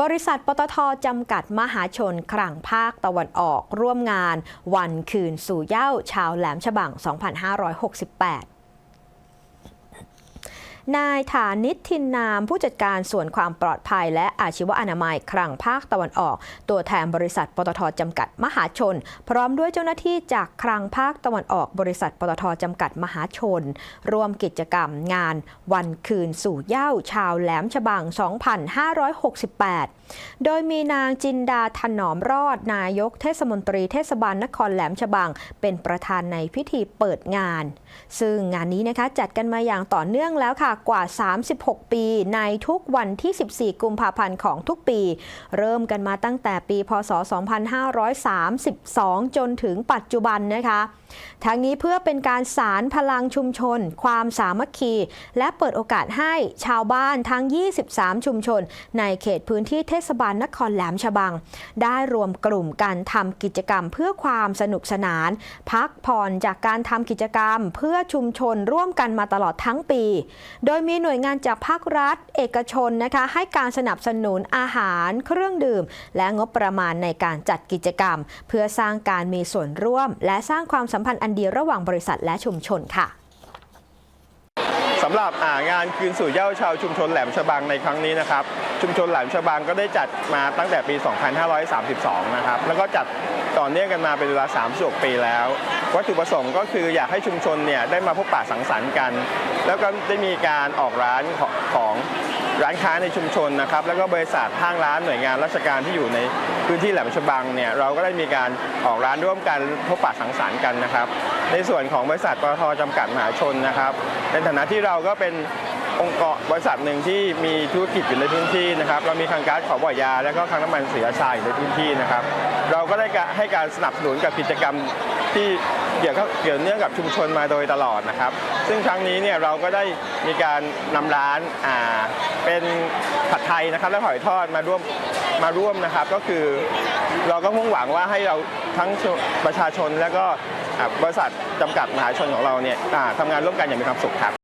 บริษัทปตทจำกัดมหาชนครังภาคตะวันออกร่วมงาน วันคืนสู่เย้าชาวแหลมฉบัง 2568 นายฐานิตทินนามผู้จัดการส่วนความปลอดภัย และอาชีวอนามัยครังภาคตะวันออก ตัวแทนบริษัทปตทจำกัดมหาชน พร้อมด้วยเจ้าหน้าที่จากครังภาคตะวันออก บริษัทปตทจำกัดมหาชน ร่วมกิจกรรมงาน วันคืนสู่เย้าชาวแหลมฉบัง 2568 โดยมีนางจินดาถนอมรอดนายกเทศมนตรีเทศบาลนครแหลมฉบัง เป็นประธานในพิธีเปิดงาน ซึ่งงานนี้นะคะจัดกันมาอย่างต่อเนื่องแล้วค่ะกว่า 36 ปี ในทุกวันที่ 14 กุมภาพันธ์ของทุกปี เริ่มกันมาตั้งแต่ปี พศ 2532 จนถึงปัจจุบันนะคะทั้งนี้เพื่อเป็นการสารพลังชุมชน ความสามัคคี และเปิดโอกาสให้ชาวบ้านทั้ง 23 ชุมชน ในเขตพื้นที่เทศบาลนครแหลมฉบัง ได้รวมกลุ่มกันทำกิจกรรมเพื่อความสนุกสนาน พักผ่อนจากการทำกิจกรรม เพื่อชุมชนร่วมกันมาตลอดทั้งปี โดยมีหน่วยงานจากภาครัฐ เอกชนนะคะให้การสนับสนุนอาหารเครื่องดื่ม และงบประมาณในการจัดกิจกรรม เพื่อสร้างการมีส่วนร่วม และสร้างความสัมพันธ์อันดีระหว่างบริษัทและชุมชนค่ะำหรับางานคืนสู่เย้าชาวชุมชนแหลมฉบังในครั้งนี้นะครับ ชุมชนแหลมฉบังก็ได้จัดมาตั้งแต่ปี 2532 นะครับ แล้วก็จัดต่อเนื่องกันมาเป็นเวลา36ปีแล้ว วัตถุประสงค์ก็คืออยากให้ชุมชนเนี่ยได้มาพบปะสังสรรค์กัน แล้วก็ได้มีการออกร้านของของร้านค้าในชุมชนนะครับ แล้วก็บริษัทห้างร้านหน่วยงานราชการที่อยู่ในพื้นที่แหลมฉบังเนี่ยเราก็ได้มีการออกร้านร่วมกันพบปะสังสรรค์กันนะครับ ในส่วนของบริษัทปตทจำกัดมหาชนนะครับ ในฐานะที่เราก็เป็นองค์กรบริษัทหนึ่งที่มีธุรกิจอยู่ในพื้นที่นะครับ เรามีคลังก๊าซขอบ่อยา และก็คลังน้ำมันศรีราชาอยู่ในพื้นที่นะครับ เราก็ได้ให้การสนับสนุนกับกิจกรรมที่เกี่ยวกับเกี่ยวเนื่องกับชุมชนมาโดยตลอดนะครับ ซึ่งครั้งนี้เนี่ยเราก็ได้มีการนำร้านอ่าเป็นผัดไทยนะครับและหอยทอดมาร่วม มาร่วมนะครับก็คือเราก็มุ่งหวังว่าให้เราทั้งประชาชนและก็บริษัทจำกัดมหาชนของเราเนี่ยทำงานร่วมกันอย่างมีความสุขครับ